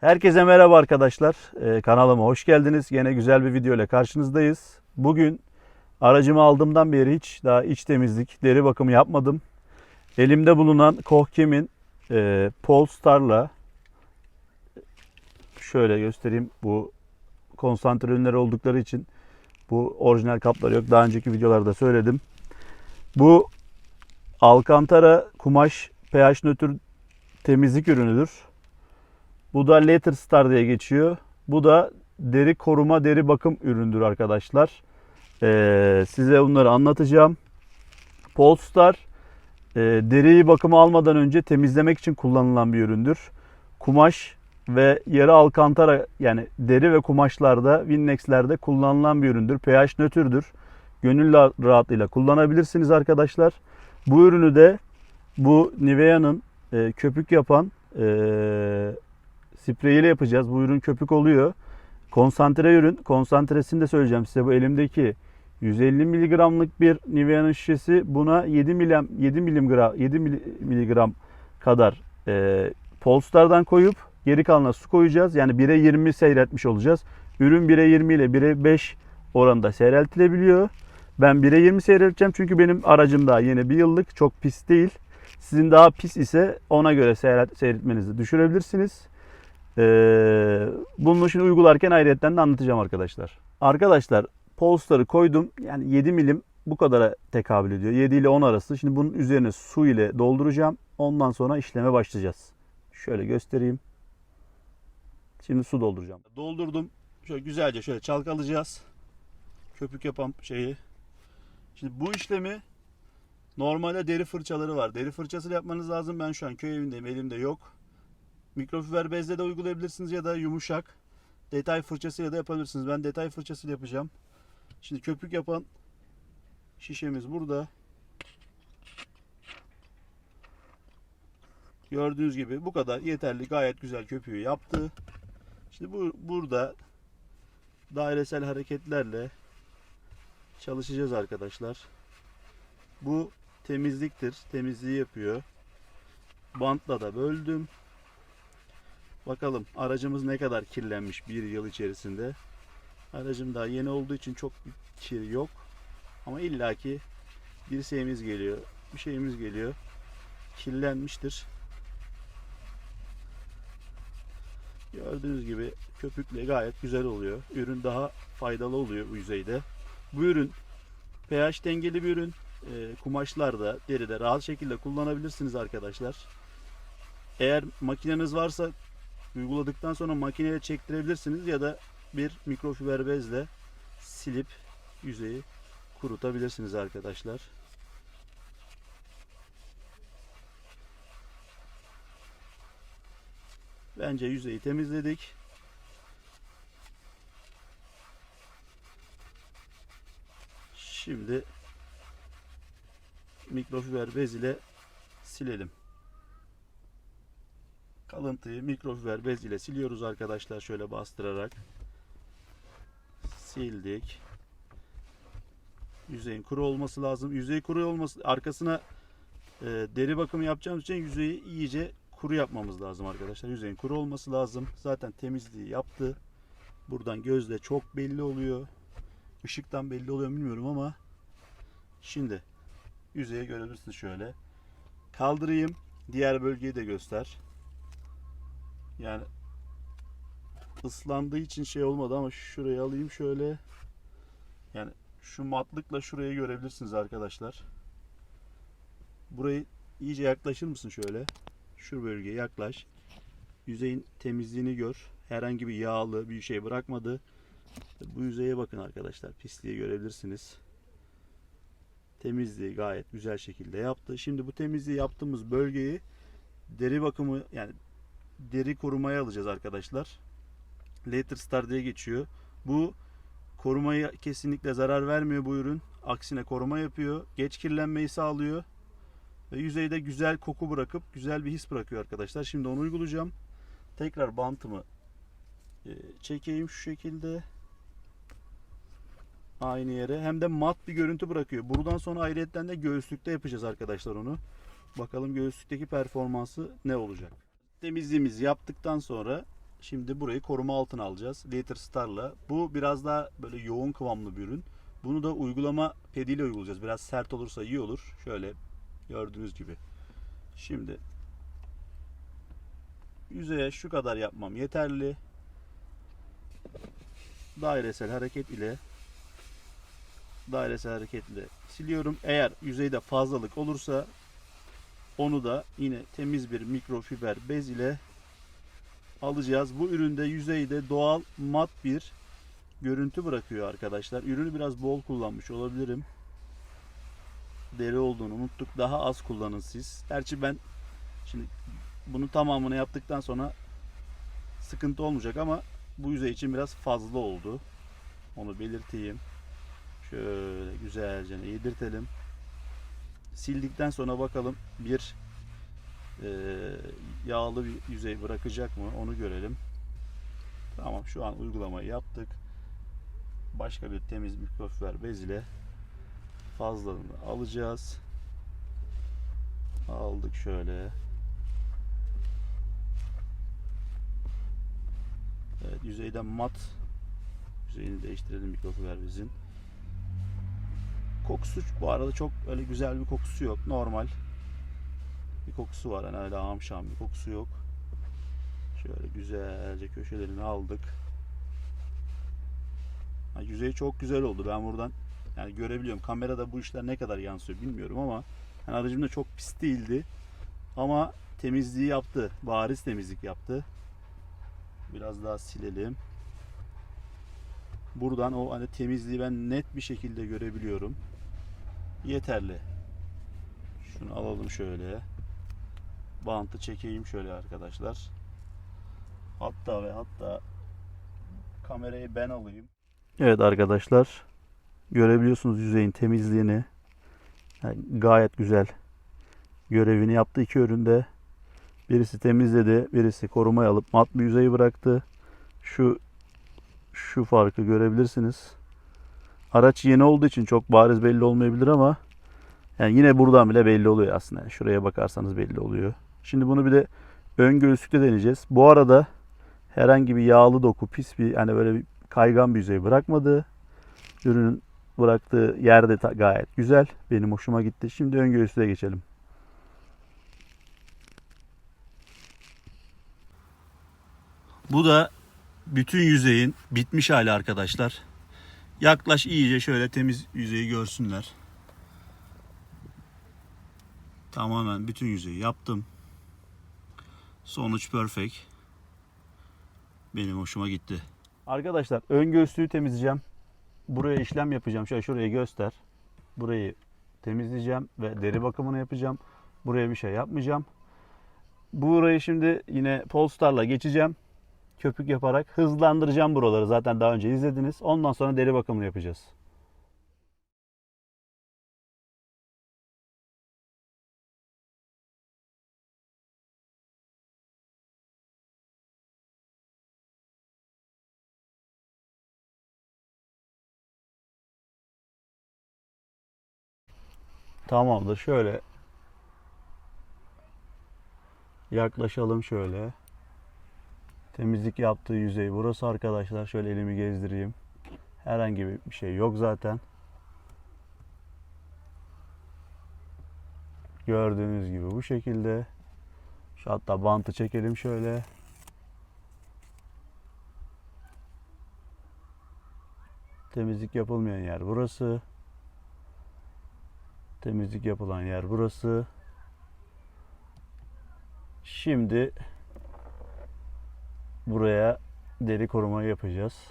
Herkese merhaba arkadaşlar. Ee, kanalıma hoş geldiniz. Yine güzel bir video ile karşınızdayız. Bugün aracımı aldığımdan beri hiç daha iç temizlik, deri bakımı yapmadım. Elimde bulunan Kohkem'in e, Polestar'la şöyle göstereyim. Bu konsantre ürünleri oldukları için bu orijinal kapları yok. Daha önceki videolarda söyledim. Bu Alcantara kumaş pH nötr temizlik ürünüdür. Bu da Later Star diye geçiyor. Bu da deri koruma, deri bakım üründür arkadaşlar. Ee, size bunları anlatacağım. Polestar e, deriyi bakıma almadan önce temizlemek için kullanılan bir üründür. Kumaş ve yarı alkantara yani deri ve kumaşlarda, Winnex'lerde kullanılan bir üründür. pH nötrdür. Gönül rahatlığıyla kullanabilirsiniz arkadaşlar. Bu ürünü de bu Nivea'nın e, köpük yapan e, spreyiyle yapacağız. Bu ürün köpük oluyor. Konsantre ürün. Konsantresini de söyleyeceğim size. Bu elimdeki 150 miligramlık bir Nivea'nın şişesi buna 7 milim 7 miligram 7 miligram kadar e, Polestar'dan koyup geri kalanına su koyacağız. Yani 1'e 20 seyretmiş olacağız. Ürün 1'e 20 ile 1'e 5 oranında seyreltilebiliyor. Ben 1'e 20 seyredeceğim çünkü benim aracım daha yeni bir yıllık. Çok pis değil. Sizin daha pis ise ona göre seyret, seyretmenizi düşürebilirsiniz. Ee, bunu şimdi uygularken ayrıyetten de anlatacağım arkadaşlar. Arkadaşlar Polestar'ı koydum. Yani 7 milim bu kadara tekabül ediyor. 7 ile 10 arası. Şimdi bunun üzerine su ile dolduracağım. Ondan sonra işleme başlayacağız. Şöyle göstereyim. Şimdi su dolduracağım. Doldurdum. Şöyle güzelce şöyle çalkalayacağız. Köpük yapan şeyi. Şimdi bu işlemi normalde deri fırçaları var. Deri fırçasıyla yapmanız lazım. Ben şu an köy evindeyim. Elimde yok. Mikrofiber bezle de uygulayabilirsiniz ya da yumuşak detay fırçasıyla da yapabilirsiniz. Ben detay fırçasıyla yapacağım. Şimdi köpük yapan şişemiz burada. Gördüğünüz gibi bu kadar yeterli. Gayet güzel köpüğü yaptı. Şimdi bu burada dairesel hareketlerle çalışacağız arkadaşlar. Bu temizliktir. Temizliği yapıyor. Bantla da böldüm. Bakalım aracımız ne kadar kirlenmiş bir yıl içerisinde. Aracım daha yeni olduğu için çok bir kir yok. Ama illaki bir şeyimiz geliyor. Bir şeyimiz geliyor. Kirlenmiştir. Gördüğünüz gibi köpükle gayet güzel oluyor. Ürün daha faydalı oluyor bu yüzeyde. Bu ürün pH dengeli bir ürün. E, kumaşlarda, deride rahat şekilde kullanabilirsiniz arkadaşlar. Eğer makineniz varsa uyguladıktan sonra makineye çektirebilirsiniz ya da bir mikrofiber bezle silip yüzeyi kurutabilirsiniz arkadaşlar. Bence yüzeyi temizledik. Şimdi mikrofiber bez ile silelim. Kalıntıyı mikrofiber bez ile siliyoruz arkadaşlar şöyle bastırarak. Sildik. Yüzeyin kuru olması lazım. Yüzey kuru olması arkasına e, deri bakımı yapacağımız için yüzeyi iyice kuru yapmamız lazım arkadaşlar. Yüzeyin kuru olması lazım. Zaten temizliği yaptı. Buradan gözle çok belli oluyor. Işıktan belli oluyor bilmiyorum ama şimdi yüzeye görebilirsiniz şöyle. Kaldırayım. Diğer bölgeyi de göster. Yani ıslandığı için şey olmadı ama şurayı alayım şöyle. Yani şu matlıkla şurayı görebilirsiniz arkadaşlar. Burayı iyice yaklaşır mısın şöyle? Şu bölgeye yaklaş. Yüzeyin temizliğini gör. Herhangi bir yağlı bir şey bırakmadı. Bu yüzeye bakın arkadaşlar. Pisliği görebilirsiniz. Temizliği gayet güzel şekilde yaptı. Şimdi bu temizliği yaptığımız bölgeyi deri bakımı yani deri korumaya alacağız arkadaşlar. Later Star diye geçiyor. Bu korumaya kesinlikle zarar vermiyor bu ürün. Aksine koruma yapıyor. Geç kirlenmeyi sağlıyor. Yüzeyde güzel koku bırakıp güzel bir his bırakıyor arkadaşlar. Şimdi onu uygulayacağım. Tekrar bantımı e, çekeyim şu şekilde. Aynı yere. Hem de mat bir görüntü bırakıyor. Buradan sonra ayrıyetten de göğüslükte yapacağız arkadaşlar onu. Bakalım göğüslükteki performansı ne olacak. Temizliğimizi yaptıktan sonra şimdi burayı koruma altına alacağız. Later Star'la. Bu biraz daha böyle yoğun kıvamlı bir ürün. Bunu da uygulama pediyle uygulayacağız. Biraz sert olursa iyi olur. Şöyle gördüğünüz gibi. Şimdi yüzeye şu kadar yapmam yeterli. Dairesel hareket ile dairesel hareketle siliyorum. Eğer yüzeyde fazlalık olursa onu da yine temiz bir mikrofiber bez ile alacağız. Bu üründe yüzeyde doğal mat bir görüntü bırakıyor arkadaşlar. Ürünü biraz bol kullanmış olabilirim. Deri olduğunu unuttuk. Daha az kullanın siz. Gerçi ben şimdi bunu tamamını yaptıktan sonra sıkıntı olmayacak ama bu yüzey için biraz fazla oldu. Onu belirteyim. Şöyle güzelce yedirtelim. Sildikten sonra bakalım bir e, yağlı bir yüzey bırakacak mı onu görelim. Tamam şu an uygulamayı yaptık. Başka bir temiz mikrofiber bez ile fazlalığını alacağız. Aldık şöyle. Evet yüzeyden mat yüzeyini değiştirelim mikrofiber bezin. Kokusu bu arada çok öyle güzel bir kokusu yok. Normal bir kokusu var. Yani öyle amşam bir kokusu yok. Şöyle güzelce köşelerini aldık. Ha, yüzey çok güzel oldu. Ben buradan yani görebiliyorum. Kamerada bu işler ne kadar yansıyor bilmiyorum ama yani aracım da çok pis değildi. Ama temizliği yaptı. Bariz temizlik yaptı. Biraz daha silelim. Buradan o hani temizliği ben net bir şekilde görebiliyorum. Yeterli. Şunu alalım şöyle. Bantı çekeyim şöyle arkadaşlar. Hatta ve hatta kamerayı ben alayım. Evet arkadaşlar. Görebiliyorsunuz yüzeyin temizliğini. Yani gayet güzel. Görevini yaptı iki üründe. Birisi temizledi, birisi korumaya alıp mat bir yüzeyi bıraktı. Şu şu farkı görebilirsiniz. Araç yeni olduğu için çok bariz belli olmayabilir ama yani yine buradan bile belli oluyor aslında. Yani şuraya bakarsanız belli oluyor. Şimdi bunu bir de ön göğüslükte deneyeceğiz. Bu arada herhangi bir yağlı doku, pis bir hani böyle bir kaygan bir yüzey bırakmadı. Ürünün bıraktığı yerde ta- gayet güzel. Benim hoşuma gitti. Şimdi ön göğüslüğe geçelim. Bu da bütün yüzeyin bitmiş hali arkadaşlar. Yaklaş iyice şöyle temiz yüzeyi görsünler. Tamamen bütün yüzeyi yaptım. Sonuç perfect. Benim hoşuma gitti. Arkadaşlar ön göğüslüğü temizleyeceğim. Buraya işlem yapacağım. Şöyle şurayı göster. Burayı temizleyeceğim ve deri bakımını yapacağım. Buraya bir şey yapmayacağım. Burayı şimdi yine Polestar'la geçeceğim köpük yaparak hızlandıracağım buraları. Zaten daha önce izlediniz. Ondan sonra deri bakımını yapacağız. Tamamdır. Şöyle yaklaşalım şöyle. Temizlik yaptığı yüzey burası arkadaşlar. Şöyle elimi gezdireyim. Herhangi bir şey yok zaten. Gördüğünüz gibi bu şekilde. Şu hatta bantı çekelim şöyle. Temizlik yapılmayan yer burası. Temizlik yapılan yer burası. Şimdi buraya deri koruma yapacağız.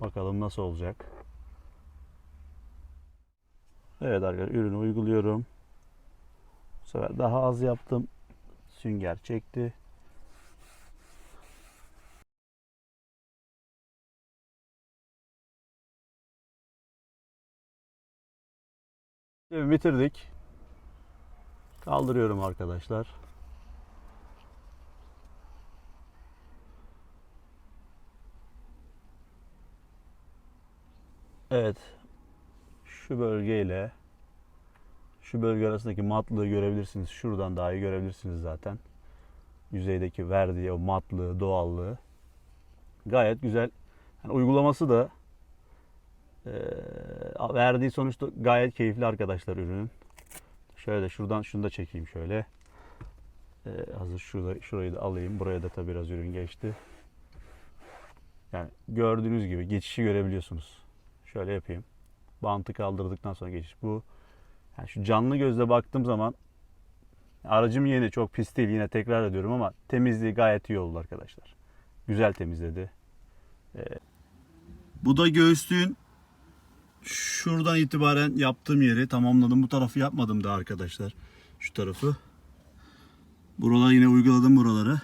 Bakalım nasıl olacak. Evet arkadaşlar ürünü uyguluyorum. Bu sefer daha az yaptım. Sünger çekti. Evet, bitirdik. Kaldırıyorum arkadaşlar. Evet. şu bölgeyle şu bölge arasındaki matlığı görebilirsiniz. Şuradan daha iyi görebilirsiniz zaten. Yüzeydeki verdiği o matlığı, doğallığı. Gayet güzel. Yani uygulaması da eee, verdiği sonuçta gayet keyifli arkadaşlar ürünün. Şöyle şuradan şunu da çekeyim şöyle. Eee, hazır şurada şurayı da alayım. Buraya da tabii biraz ürün geçti. Yani gördüğünüz gibi geçişi görebiliyorsunuz. Şöyle yapayım. Bantı kaldırdıktan sonra geçiş. Bu yani şu canlı gözle baktığım zaman aracım yeni çok pis değil yine tekrar ediyorum ama temizliği gayet iyi oldu arkadaşlar. Güzel temizledi. Ee, bu da göğüslüğün şuradan itibaren yaptığım yeri tamamladım. Bu tarafı yapmadım daha arkadaşlar. Şu tarafı. Buralar yine uyguladım buraları.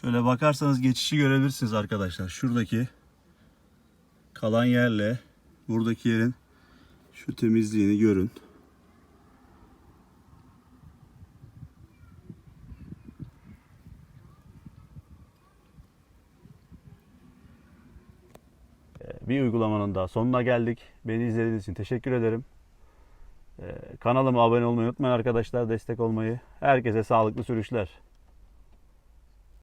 Şöyle bakarsanız geçişi görebilirsiniz arkadaşlar. Şuradaki kalan yerle buradaki yerin şu temizliğini görün. Bir uygulamanın daha sonuna geldik. Beni izlediğiniz için teşekkür ederim. Ee, Kanalıma abone olmayı unutmayın arkadaşlar. Destek olmayı. Herkese sağlıklı sürüşler.